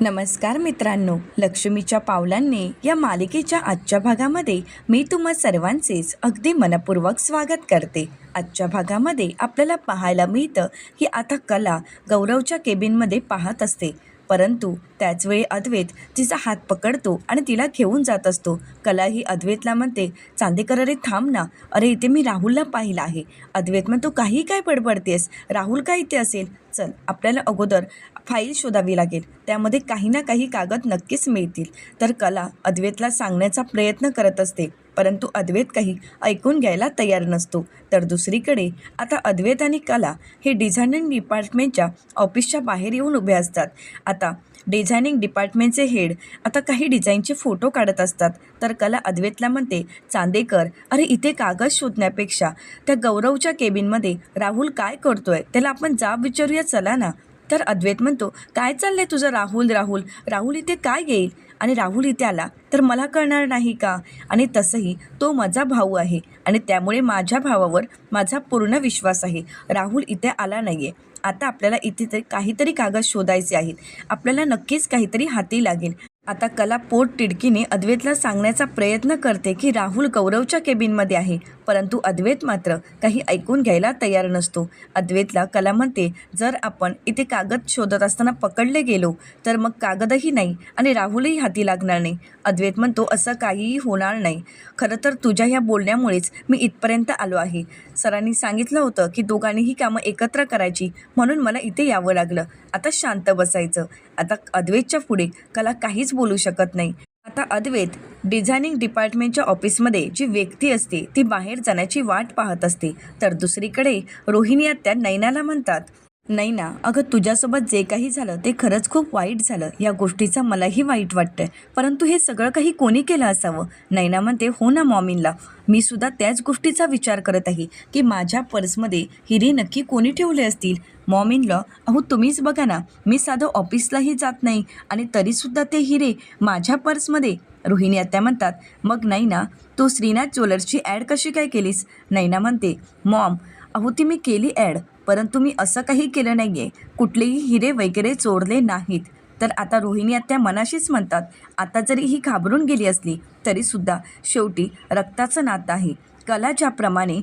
नमस्कार मित्रांनो लक्ष्मीच्या पावलांनी या मालिकेच्या आजच्या भागामध्ये मी तुम्हा सर्वांचेच अगदी मनपूर्वक स्वागत करते. आजच्या भागामध्ये आपल्याला पाहायला मिळतं की आता कला गौरवच्या केबिनमध्ये पाहत असते. परंतु त्याचवेळी अद्वैत तिचा हात पकडतो आणि तिला घेऊन जात असतो. कला ही अद्वैतला म्हणते चांदेकर अरे थांब ना. अरे इथे मी राहुलला पाहिलं आहे. अद्वैत म्हणतो काही काय बडबडतेस? राहुल का इथे असेल? चल आपल्याला अगोदर फाईल शोधावी लागेल. त्यामध्ये काही ना काही कागद नक्कीच मिळतील. तर कला अद्वैतला सांगण्याचा प्रयत्न करत असते. परंतु अद्वैत काही ऐकून घ्यायला तयार नसतो. तर दुसरीकडे आता अद्वैत आणि कला हे डिझायनिंग डिपार्टमेंटच्या ऑफिसच्या बाहेर येऊन उभे असतात. आता डिझायनिंग डिपार्टमेंटचे हेड. आता काही डिझाईनचे फोटो काढत असतात. तर कला अद्वेतला म्हणते चांदेकर अरे इथे कागद शोधण्यापेक्षा त्या गौरवच्या केबिनमध्ये राहुल काय करतोय? त्याला आपण जाब विचारूया चला ना. तर अद्वैत म्हणतो काय चाललंय तुझं राहुल राहुल? राहुल इथे काय येईल? आणि राहुल इथे आला तर मला कळणार नाही का? आणि तसंही तो माझा भाऊ आहे आणि त्यामुळे माझ्या भावावर माझा पूर्ण विश्वास आहे. राहुल इथे आला नाही आहे आता आपल्याला इथे तरी काहीतरी कागद शोधायचे आहेत. आपल्याला नक्कीच काहीतरी हाती लागेल. आता कला पोट तिडकीने अद्वैतला सांगण्याचा प्रयत्न करते की राहुल गौरवच्या केबिनमध्ये आहे. परंतु अद्वैत मात्र काही ऐकून घ्यायला तयार नसतो. अद्वैतला कला म्हणते जर आपण इथे कागद शोधत असताना पकडले गेलो तर मग कागदही नाही आणि राहुलही हाती लागणार नाही. अद्वैत म्हणतो असं काहीही होणार नाही. खरं तर तुझ्या ह्या बोलण्यामुळेच मी इथपर्यंत आलो आहे. सरांनी सांगितलं होतं की दोघांनी ही कामं एकत्र करायची म्हणून मला इथे यावं लागलं. आता शांत बसायचं. आता अद्वैतच्या पुढे कला काहीच बोलू शकत नाही. आता अद्वैत डिझायनिंग डिपार्टमेंटच्या ऑफिसमध्ये जी व्यक्ती असते ती बाहेर जाण्याची वाट पाहत असते. तर दुसरीकडे रोहिणी आत्या नैनाला म्हणतात नैना अगं तुझ्यासोबत जे काही झालं ते खरंच खूप वाईट झालं. या गोष्टीचं मलाही वाईट वाटतंय. परंतु हे सगळं काही कोणी केलं असावं? नैना म्हणते हो ना मॉमिनला. मी सुद्धा त्याच गोष्टीचा विचार करत आहे की माझ्या पर्समध्ये हिरे नक्की कोणी ठेवले असतील? मॉमिनला अहो तुम्हीच बघा ना मी साधं ऑफिसलाही जात नाही आणि तरीसुद्धा ते हिरे माझ्या पर्समध्ये. रोहिणी आत्या म्हणतात मग नैना तू श्रीनाथ ज्वेलर्सची ॲड कशी काय केलीस? नैना म्हणते मॉम अहो ती मी केली ॲड परंतु मी असं काही केलं नाही आहे कुठलेही हिरे वगैरे चोरले नाहीत. तर आता रोहिणी आत्या मनाशीच म्हणतात आता जरी ही घाबरून गेली असली तरीसुद्धा शेवटी रक्ताचं नातं आहे. कला ज्याप्रमाणे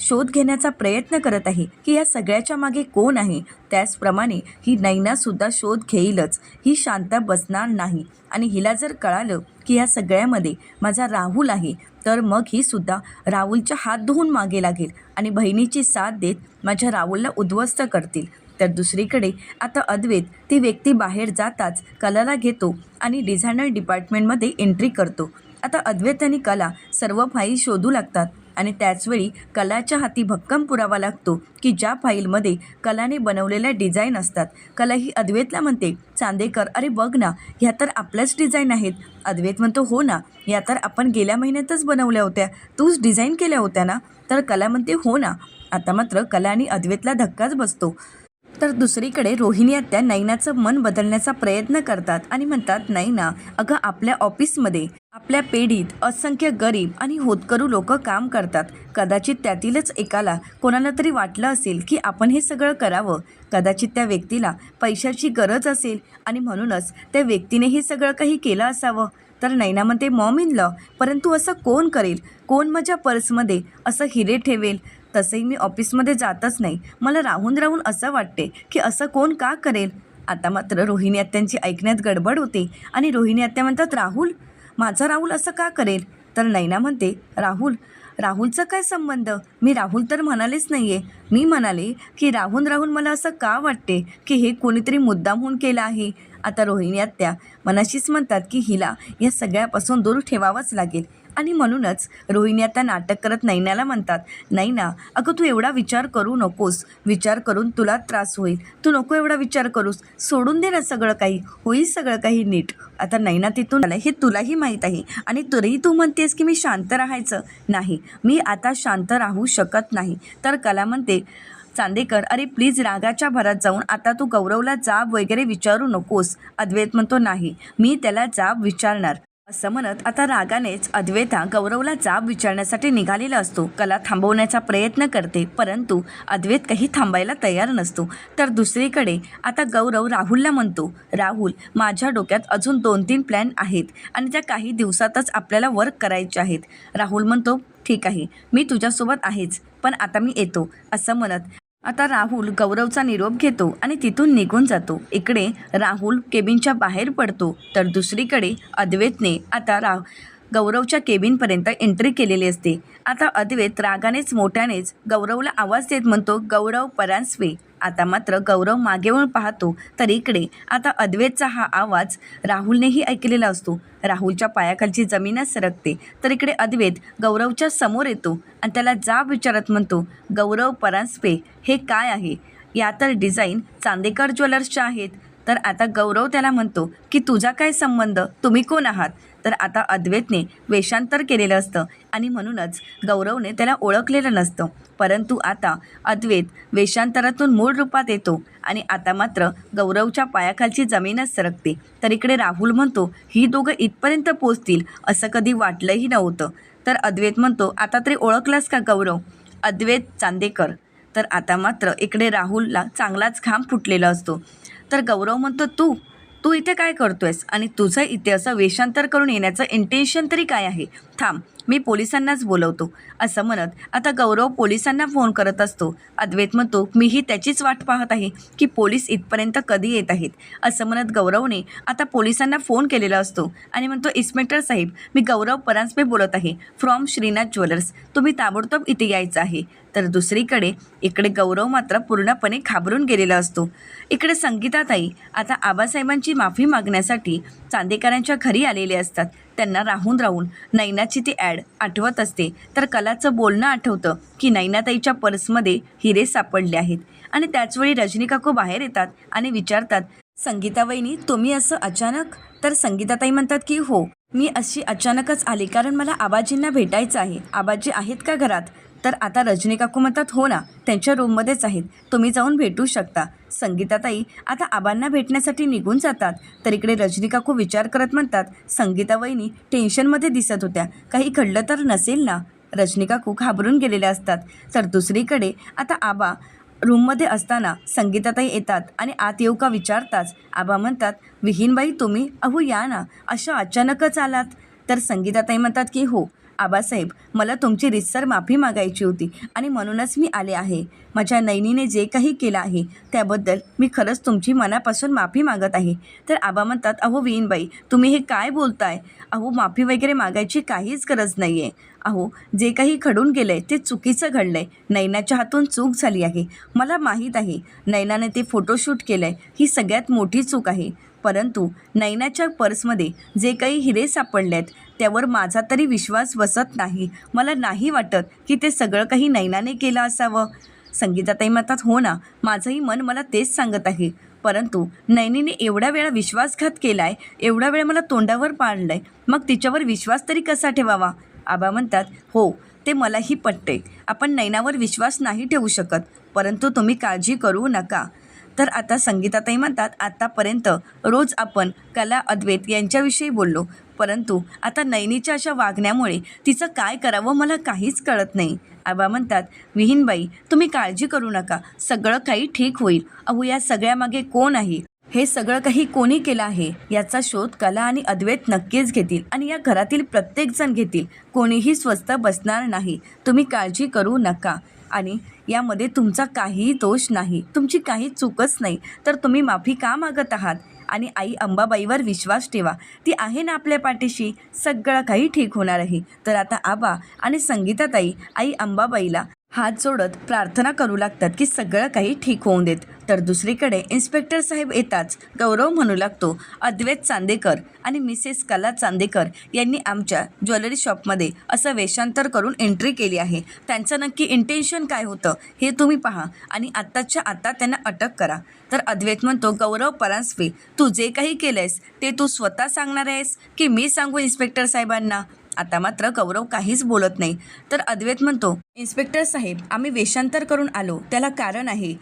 शोध घेण्याचा प्रयत्न करत आहे की या सगळ्याच्या मागे कोण आहे? त्याचप्रमाणे ही नैनासुद्धा शोध घेईलच. ही शांत बसणार नाही. आणि हिला जर कळालं की या सगळ्यामध्ये माझा राहुल आहे तर मग ही सुद्धा राहुलच्या हात धुवून मागे लागेल आणि बहिणीची साथ देत माझ्या राहुलला उद्ध्वस्त करतील. तर दुसरीकडे आता अद्वैत ती व्यक्ती बाहेर जाताच कलाला घेतो आणि डिझायनर डिपार्टमेंटमध्ये एंट्री करतो. आता अद्वैत आणि कला सर्व फाईल शोधू लागतात. आणि त्याचवेळी कलाच्या हाती भक्कम पुरावा लागतो की ज्या फाईलमध्ये कलाने बनवलेल्या डिझाईन असतात. कला ही अद्वैतला म्हणते चांदेकर अरे बघ ना ह्या तर आपल्याच डिझाईन आहेत. अद्वैत म्हणतो हो ना या तर आपण गेल्या महिन्यातच बनवल्या होत्या. तूच डिझाईन केल्या होत्या ना? तर कला म्हणते हो ना. आता मात्र कला आणि अद्वैतला धक्काच बसतो. तर दुसरीकडे रोहिणी आत्या नैनाचं मन बदलण्याचा प्रयत्न करतात आणि म्हणतात नैना अगं आपल्या ऑफिसमध्ये आपल्या पेढीत असंख्य गरीब आणि होतकरू लोक काम करतात. कदाचित त्यातीलच एकाला कोणाला तरी वाटलं असेल की आपण हे सगळं करावं. कदाचित त्या व्यक्तीला पैशाची गरज असेल आणि म्हणूनच त्या व्यक्तीने हे सगळं काही केलं असावं. तर नैना म्हणते मॉम इन लॉ परंतु असं कोण करेल? कोण माझ्या पर्समध्ये असं हिरे ठेवेल? तसंही मी ऑफिसमध्ये जातच नाही. मला राहून राहून असं वाटते की असं कोण का करेल? आता मात्र रोहिणी आत्यांची ऐकण्यात गडबड होते आणि रोहिणी आत्या म्हणतात राहुल माझा राहुल असं का करेल? तर नैना म्हणते राहुल राहुलचा काय संबंध? मी राहुल तर म्हणालेच नाही आहे मी म्हणाले की राहून राहून मला असं का वाटते की हे कोणीतरी मुद्दामहून केलं आहे? आता रोहिणी आत्या मनाशीच म्हणतात की हिला या सगळ्यापासून दूर ठेवावंच लागेल. आणि म्हणूनच रोहिणी आता नाटक करत नैनाला म्हणतात नैना अगं तू एवढा विचार करू नकोस. विचार करून तुला त्रास होईल. तू नको एवढा विचार करूस. सोडून दे ना सगळं काही. होईल सगळं काही नीट. आता नैना तिथून आलं हे तुलाही माहीत आहे. आणि तरीही तू म्हणतेस की मी शांत राहायचं नाही. मी आता शांत राहू शकत नाही. तर कला म्हणते चांदेकर अरे प्लीज रागाच्या भरात जाऊन आता तू गौरवला जाब वगैरे विचारू नकोस. अद्वैत म्हणतो नाही. मी त्याला जाब विचारणार. असं म्हणत आता रागानेच अद्वैता गौरवला जाब विचारण्यासाठी निघालेला असतो. कला थांबवण्याचा प्रयत्न करते परंतु अद्वैत काही थांबायला तयार नसतो. तर दुसरीकडे आता गौरव राहुलला म्हणतो राहुल माझ्या डोक्यात अजून दोन तीन प्लॅन आहेत आणि त्या काही दिवसातच आपल्याला वर्क करायचे आहेत. राहुल म्हणतो ठीक आहे मी तुझ्यासोबत आहेच पण आता मी येतो असं म्हणत आता राहुल गौरवचा निरोप घेतो आणि तिथून निघून जातो. इकडे राहुल केबिनच्या बाहेर पडतो तर दुसरीकडे अद्वैतने आता रा गौरवच्या केबिनपर्यंत एंट्री केलेली असते. आता अद्वैत रागानेच मोठ्यानेच गौरवला आवाज देत म्हणतो गौरव परांजपे. आता मात्र गौरव मागे वळून पाहतो तर इकडे. आता अद्वैतचा हा आवाज राहुलनेही ऐकलेला असतो. राहुलच्या पायाखालची जमीनच सरकते. तर इकडे अद्वैत गौरवच्या समोर येतो आणि त्याला जाब विचारत म्हणतो गौरव परांजपे हे काय आहे? या तर डिझाईन चांदेकर ज्वेलर्सच्या आहेत. तर आता गौरव त्याला म्हणतो की तुझा काय संबंध? तुम्ही कोण आहात? तर आता अद्वैतने वेषांतर केलेलं असतं. आणि म्हणूनच गौरवने त्याला ओळखलेलं नसतं. परंतु आता अद्वैत वेषांतरातून मूळ रूपात येतो आणि आता मात्र गौरवच्या पायाखालची जमीनच सरकते. तर इकडे राहुल म्हणतो ही दोघं इथपर्यंत पोचतील असं कधी वाटलंही नव्हतं तर अद्वैत म्हणतो आता तरी ओळखलास का गौरव अद्वैत चांदेकर तर आता मात्र इकडे राहुलला चांगलाच घाम फुटलेला असतो तर गौरव म्हणतो तू तू इथे काय करतोयस? आणि तुझं इथे असं वेषांतर करून येण्याचं इंटेन्शन तरी काय आहे? थांब. मी पोलिसांनाच बोलवतो. असं म्हणत आता गौरव पोलिसांना फोन करत असतो. अद्वैत म्हणतो मीही त्याचीच वाट पाहत आहे की पोलीस इथपर्यंत कधी येत आहेत. असं म्हणत गौरवने आता पोलिसांना फोन केलेला असतो आणि म्हणतो इन्स्पेक्टर साहेब मी गौरव परांजपे बोलत आहे फ्रॉम श्रीनाथ ज्वेलर्स. तुम्ही ताबडतोब इथे यायचं आहे. तर दुसरीकडे इकडे गौरव मात्र पूर्णपणे घाबरून गेलेला असतो. इकडे संगीताताई आता आबासाहेबांची माफी मागण्यासाठी चांदेकरांच्या घरी आलेले असतात. त्यांना राहून राहून नैनाची ती ॲड आठवत असते. तर कलाचं बोलणं आठवतं की नैनाताईच्या पर्समध्ये हिरे सापडले आहेत. आणि त्याचवेळी रजनी काकू बाहेर येतात आणि विचारतात संगीताबाईनी तुम्ही असं अचानक तर संगीताताई म्हणतात की हो मी अशी अचानकच आली कारण मला आबाजींना भेटायचं आहे. आबाजी आहेत का घरात? तर आता रजनी काकू म्हणतात हो ना त्यांच्या रूममध्येच आहेत. तुम्ही जाऊन भेटू शकता. संगीताताई आता आबांना भेटण्यासाठी निघून जातात. तर इकडे रजनी काकू विचार करत म्हणतात संगीता वहिनी टेन्शनमध्ये दिसत होत्या. काही घडलं तर नसेल ना? रजनी काकू घाबरून गेलेल्या असतात. तर दुसरीकडे आता आबा रूममध्ये असताना संगीताताई येतात आणि आत येऊ का विचारताच? आबा म्हणतात विहीनबाई तुम्ही अहो या ना अशा अचानकच आलात. तर संगीताताई म्हणतात की हो आबासाहेब मला तुमची रितसर माफी मागायची होती आणि म्हणूनच मी आले आहे. माझ्या नैनीने जे काही केलं आहे त्याबद्दल मी खरंच तुमची मनापासून माफी मागत आहे. तर आबा म्हणतात अहो विनबाई तुम्ही हे काय बोलताय? अहो माफी वगैरे मागायची काहीच गरज नाही आहे अहो जे काही घडून गेलं आहे ते चुकीचं घडलं आहे नैनाच्या हातून चूक झाली आहे. मला माहीत आहे नैनाने ते फोटोशूट केलं आहे ही सगळ्यात मोठी चूक आहे. परंतु नैनाच्या पर्समध्ये जे काही हिरे सापडले आहेत त्यावर माझा तरी विश्वास बसत नाही. मला नाही वाटत की ते सगळं काही नैनाने केलं असावं. संगीताताई म्हणतात हो ना माझंही मन मला तेच सांगत आहे. परंतु नैनीने एवढ्या वेळा विश्वासघात केला आहे एवढा वेळ मला तोंडावर पाडलं आहे मग तिच्यावर विश्वास तरी कसा ठेवावा? आबा म्हणतात हो ते मलाही पटते आपण नैनावर विश्वास नाही ठेवू शकत परंतु तुम्ही काळजी करू नका. तर आता संगीताताई म्हणतात आत्तापर्यंत रोज आपण कला अद्वैत यांच्याविषयी बोललो. परंतु आता नैनीच्या अशा वागण्यामुळे तिचं काय करावं मला काहीच कळत नाही. आबा म्हणतात विहीनबाई तुम्ही काळजी करू नका. सगळं काही ठीक होईल. अहो या सगळ्यामागे कोण आहे? हे सगळं काही कोणी केलं आहे? याचा शोध कला आणि अद्वैत नक्कीच घेतील आणि या घरातील प्रत्येकजण घेतील. कोणीही स्वस्त बसणार नाही. तुम्ही काळजी करू नका. आणि यामध्ये तुमचा काहीही दोष नाही. तुमची काही चूकच नाही. तर तुम्ही माफी का मागत आहात? आणि आई अंबाबाईवर विश्वास ठेवा. ती आहे ना आपल्या पाठीशी? सगळं काही ठीक होणार आहे तर आता आबा आणि संगीताताई आई अंबाबाईला हात जोडत प्रार्थना करू लागतात की सगळं काही ठीक होऊन देत. तर दुसरीकडे इन्स्पेक्टर साहेब येताच गौरव म्हणू लागतो अद्वैत चांदेकर आणि मिसेस कला चांदेकर यांनी आमच्या ज्वेलरी शॉपमध्ये असं वेषांतर करून एंट्री केली आहे. त्यांचं नक्की इंटेन्शन काय होतं हे तुम्ही पहा आणि आत्ताच्या आत्ता त्यांना अटक करा. तर अद्वैत म्हणतो गौरव परांजपे तू जे काही केलंयस ते तू स्वतः सांगणार आहेस की मी सांगू इन्स्पेक्टर साहेबांना? आता मात्र गौरव काहीच बोलत नाही. तर अद्वैत म्हणतो इन्स्पेक्टर साहेब आम्ही वेषांतर करून आलो. त्याला कारण आहे.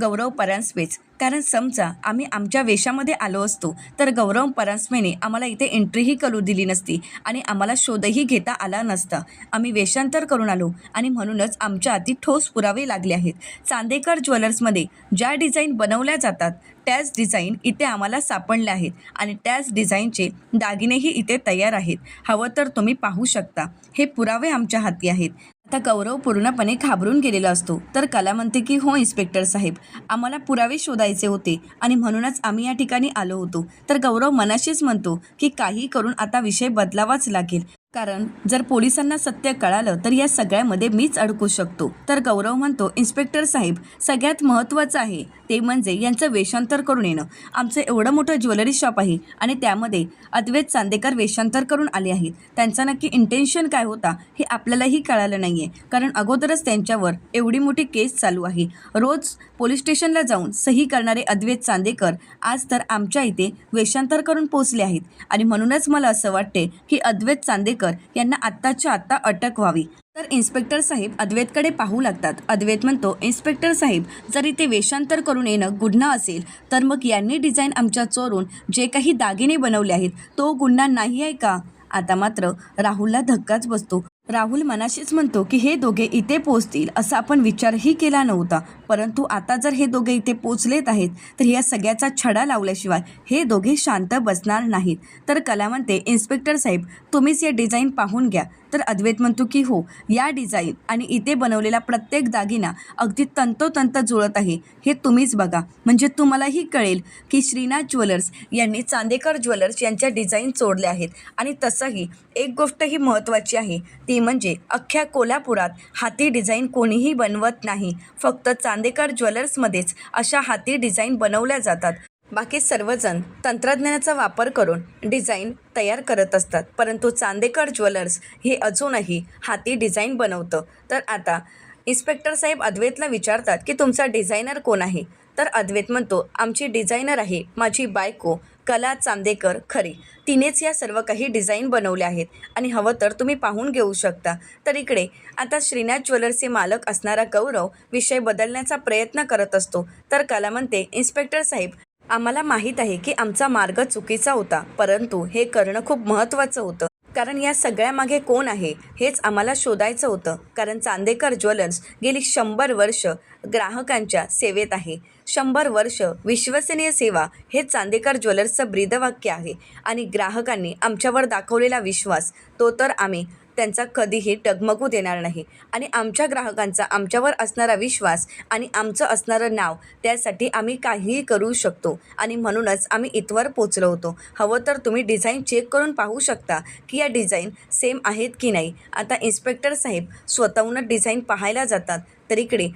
गौरव परांजपेच. कारण समजा आम्ही आमच्या वेशामध्ये आलो असतो तर गौरव परांजपेने आम्हाला इथे एंट्रीही करू दिली नसती आणि आम्हाला शोधही घेता आला नसता. आम्ही वेषांतर करून आलो आणि म्हणूनच आमच्या हाती ठोस पुरावे लागले आहेत. चांदेकर ज्वेलर्समध्ये ज्या डिझाईन बनवल्या जातात त्याच डिझाईन इथे आम्हाला सापडल्या आहेत आणि त्याच डिझाईनचे दागिनेही इथे तयार आहेत. हवं तर तुम्ही पाहू शकता. हे पुरावे आमच्या हाती आहेत. आता गौरव पूर्णपणे घाबरून गेलेला असतो. तर कला म्हणते की हो इन्स्पेक्टर साहेब आम्हाला पुरावे शोधायचे होते आणि म्हणूनच आम्ही या ठिकाणी आलो होतो. तर गौरव मनाशीच म्हणतो की काही करून आता विषय बदलावाच लागेल. कारण जर पोलिसांना सत्य कळालं तर या सगळ्यामध्ये मीच अडकू शकतो. तर गौरव म्हणतो इन्स्पेक्टर साहेब सगळ्यात महत्त्वाचं आहे ते म्हणजे यांचं वेषांतर करून येणं. आमचं एवढं मोठं ज्वेलरी शॉप आहे आणि त्यामध्ये अद्वैत चांदेकर वेषांतर करून आले आहेत. त्यांचा नक्की इंटेन्शन काय होता हे आपल्यालाही कळालं नाही आहे कारण अगोदरच त्यांच्यावर एवढी मोठी केस चालू आहे. रोज पोलीस स्टेशनला जाऊन सही करणारे अद्वैत चांदेकर आज तर आमच्या इथे वेषांतर करून पोचले आहेत. आणि म्हणूनच मला असं वाटते की अद्वैत चांदेकर यांना आत्ताच्या आत्ता अटक व्हावी. तर इन्स्पेक्टर साहेब अद्वैतकडे पाहू लागतात. अद्वैत म्हणतो इन्स्पेक्टर साहेब जर इथे वेषांतर करून येणं गुन्हा असेल तर मग यांनी डिझाईन आमच्या चोरून जे काही दागिने बनवले आहेत तो गुन्हा नाही आहे का? आता मात्र राहुलला धक्काच बसतो. राहुल मनाशीच म्हणतो की हे दोघे इथे पोचतील असा आपण विचारही केला नव्हता. परंतु आता जर हे दोघे इथे पोचलेत आहेत तर या सगळ्याचा छडा लावल्याशिवाय हे दोघे शांत बसणार नाहीत. तर कला म्हणते इन्स्पेक्टर साहेब तुम्हीच या डिझाईन पाहून घ्या. तर अद्वैत म्हणतो की हो या डिझाईन आणि इथे बनवलेला प्रत्येक दागिना अगदी तंतोतंत जुळत आहे. हे तुम्हीच बघा. म्हणजे तुम्हालाही कळेल की श्रीनाथ ज्वेलर्स यांनी चांदेकर ज्वेलर्स यांच्या डिझाईन चोडल्या आहेत आणि तसंही एक गोष्ट ही महत्त्वाची आहे. ती म्हणजे अख्ख्या कोल्हापुरात हाती डिझाईन कोणीही बनवत नाही. फक्त चांदेकर ज्वेलर्समध्येच अशा हाती डिझाईन बनवल्या जातात. बाकी सर्वजण तंत्रज्ञानाचा वापर करून डिझाईन तयार करत असतात. परंतु चांदेकर ज्वेलर्स हे अजूनही हाती डिझाईन बनवतं. तर आता इन्स्पेक्टर साहेब अद्वैतला विचारतात की तुमचा डिझायनर कोण आहे? तर अद्वैत म्हणतो आमची डिझायनर आहे माझी बायको कला चांदेकर खरी. तिनेच या सर्व काही डिझाईन बनवल्या आहेत. आणि हवं तर तुम्ही पाहून घेऊ शकता. तर इकडे आता श्रीनाथ ज्वेलर्सचे मालक असणारा गौरव विषय बदलण्याचा प्रयत्न करत असतो. तर कला म्हणते इन्स्पेक्टर साहेब आम्हाला माहीत आहे की आमचा मार्ग चुकीचा होता. परंतु हे करणं खूप महत्त्वाचं होतं. कारण या सगळ्यामागे कोण आहे हेच आम्हाला शोधायचं होतं. कारण चांदेकर ज्वेलर्स गेली शंभर वर्ष ग्राहकांच्या सेवेत आहे. शंभर वर्ष विश्वसनीय सेवा हे चांदेकर ज्वेलर्सचं ब्रीदवाक्य आहे. आणि ग्राहकांनी आमच्यावर दाखवलेला विश्वास तो तर आम्ही त्यांचा कधीही डगमगू देणार नाही. आणि आमच्या ग्राहकांचा आमच्यावर असणारा विश्वास आणि आमचं असणारं नाव त्यासाठी आम्ही काहीही करू शकतो. आणि म्हणूनच आम्ही इथवर पोचलो होतो. हवं तर तुम्ही डिझाईन चेक करून पाहू शकता की या डिझाईन सेम आहेत की नाही. आता इन्स्पेक्टर साहेब स्वतःहूनच डिझाईन पाहायला जातात. तर इकडे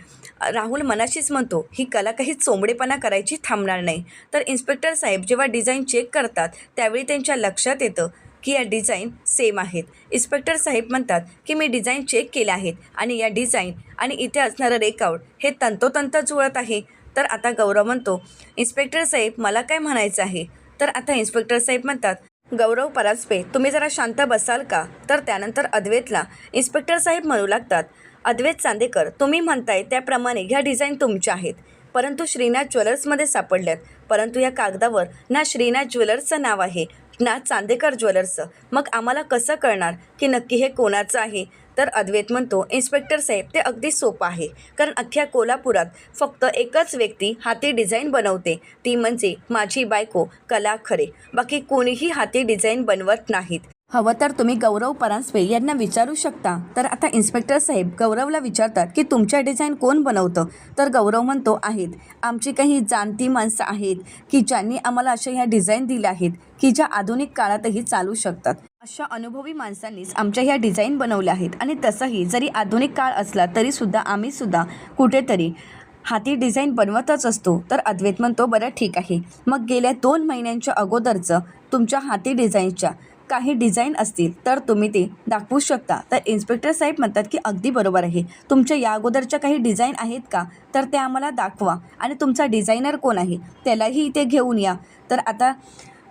राहुल मनाशीच म्हणतो ही कला काही चोंबडेपणा करायची थांबणार नाही. तर इन्स्पेक्टर साहेब जेव्हा डिझाईन चेक करतात त्यावेळी त्यांच्या लक्षात येतं की या डिझाईन सेम आहेत. इन्स्पेक्टर साहेब म्हणतात की मी डिझाईन चेक केले आहेत आणि या डिझाईन आणि इथे असणारं रेकआउट हे तंतोतंत जुळत आहे. तर आता गौरव म्हणतो इन्स्पेक्टर साहेब मला काय म्हणायचं आहे? तर आता इन्स्पेक्टर साहेब म्हणतात गौरव पराजपे तुम्ही जरा शांत बसाल का? तर त्यानंतर अद्वैतला इन्स्पेक्टर साहेब म्हणू लागतात अद्वैत चांदेकर तुम्ही म्हणताय त्याप्रमाणे ह्या डिझाईन तुमच्या आहेत. परंतु श्रीनाथ ज्वेलर्समध्ये सापडल्यात. परंतु या कागदावर ना श्रीनाथ ज्वेलर्सचं नाव आहे ना चांदेकर ज्वेलर्सचं. मग आम्हाला कसं कळणार की नक्की हे कोणाचं आहे? तर अद्वैत म्हणतो इन्स्पेक्टर साहेब ते अगदी सोपं आहे. कारण अख्ख्या कोल्हापुरात फक्त एकच व्यक्ती हाती डिझाईन बनवते. ती म्हणजे माझी बायको कला खरे बाकी कोणीही हाती डिझाईन बनवत नाहीत. हवं तर तुम्ही गौरव परांजपे यांना विचारू शकता. तर आता इन्स्पेक्टर साहेब गौरवला विचारतात की तुमच्या डिझाईन कोण बनवतं? तर गौरव म्हणतो आहेत. आमची काही जाणती माणसं आहेत की ज्यांनी आम्हाला अशा ह्या डिझाईन दिल्या आहेत की ज्या आधुनिक काळातही चालू शकतात. अशा अनुभवी माणसांनीच आमच्या ह्या डिझाईन बनवल्या आहेत आणि तसंही जरी आधुनिक काळ असला तरीसुद्धा आम्हीसुद्धा कुठेतरी हाती डिझाईन बनवतच असतो. तर अद्वैत म्हणतो बरं ठीक आहे. मग गेल्या दोन महिन्यांच्या अगोदरचं तुमच्या हाती डिझाईनच्या काही डिझाईन असतील तर तुम्ही ते दाखवू शकता. तर इन्स्पेक्टर साहेब म्हणतात की अगदी बरोबर आहे. तुमच्या या अगोदरच्या काही डिझाईन आहेत का? तर ते आम्हाला दाखवा. आणि तुमचा डिझायनर कोण आहे? त्यालाही इथे घेऊन या. तर आता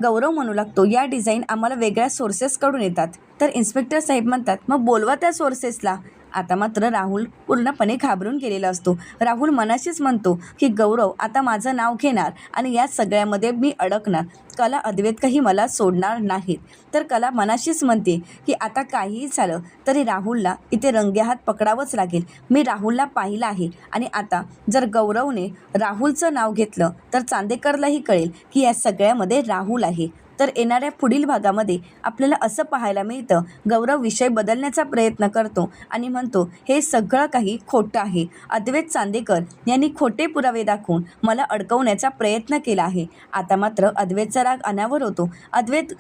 गौरव म्हणू लागतो या डिझाईन आम्हाला वेगळ्या सोर्सेसकडून येतात. तर इन्स्पेक्टर साहेब म्हणतात मग बोलवा त्या सोर्सेसला आता मात्र राहुल पूर्णपणे घाबरून गेलेला असतो. राहुल मनाशीच म्हणतो की गौरव आता माझं नाव घेणार आणि या सगळ्यामध्ये मी अडकणार. कला अद्वैतकही मला सोडणार नाहीत. तर कला मनाशीच म्हणते की आता काहीही झालं तरी राहुलला इथे रंगेहात पकडावंच लागेल. मी राहुलला पाहिलं आहे आणि आता जर गौरवने राहुलचं नाव घेतलं तर चांदेकरलाही कळेल की या सगळ्यामध्ये राहुल आहे. तर येणाऱ्या पुढील भागामध्ये आपल्याला असं पाहायला मिळतं गौरव विषय बदलण्याचा प्रयत्न करतो आणि म्हणतो हे सगळं काही खोटं आहे. अद्वैत चांदेकर यांनी खोटे पुरावे दाखवून मला अडकवण्याचा प्रयत्न केला आहे. आता मात्र अद्वैतचा राग अनावर होतो. अद्वैत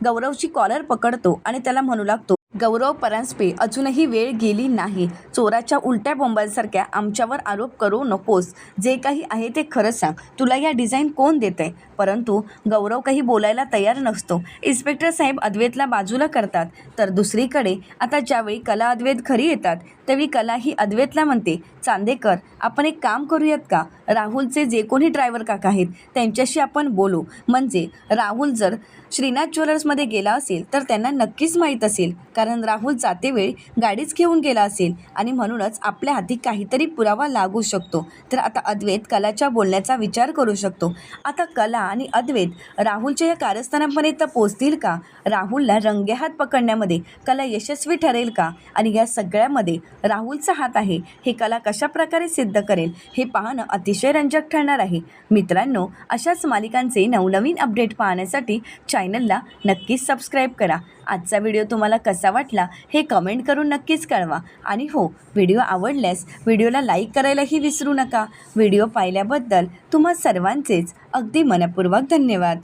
गौरवची कॉलर पकडतो आणि त्याला म्हणू लागतो गौरव परांजपे अजूनही वेळ गेली नाही. चोराच्या उलट्या बोंबांसारख्या आमच्यावर आरोप करू नकोस. जे काही आहे ते खरं सांग. तुला या डिझाईन कोण देत आहे परंतु गौरव काही बोलायला तयार नसतो. इन्स्पेक्टर साहेब अद्वैतला बाजूला करतात. तर दुसरीकडे आता ज्यावेळी कला अद्वैत घरी येतात त्यावेळी कला ही अद्वैतला म्हणते चांदेकर आपण एक काम करूयात का? राहुलचे जे कोणी ड्रायव्हर काका आहेत त्यांच्याशी आपण बोलू. म्हणजे राहुल जर श्रीनाथ ज्वेलर्समध्ये गेला असेल तर त्यांना नक्कीच माहीत असेल. कारण राहुल जातेवेळी गाडीच घेऊन गेला असेल आणि म्हणूनच आपल्या हाती काहीतरी पुरावा लागू शकतो. तर आता अद्वैत कलाच्या बोलण्याचा विचार करू शकतो. आता कला आणि अद्वैत राहुलच्या या कारस्थानापर्यंत पोचतील का? राहुलला रंगेहात पकडण्यामध्ये कला यशस्वी ठरेल का? आणि या सगळ्यामध्ये राहुलचा हात आहे. हे कला कशा प्रकारे सिद्ध करेल? हे पाहणं अतिशय रंजक ठरणार आहे. मित्रांनो अशाच मालिकांचे नवनवीन अपडेट पाहण्यासाठी चॅनलला नक्कीच सबस्क्राईब करा. आजचा व्हिडिओ तुम्हाला कसा वाटला हे कमेंट करून नक्कीच कळवा. आणि हो व्हिडिओ आवडल्यास व्हिडिओला लाईक करायलाही विसरू नका. व्हिडिओ पाहिल्याबद्दल तुम्हा सर्वांचेच अगदी मनपूर्वक धन्यवाद.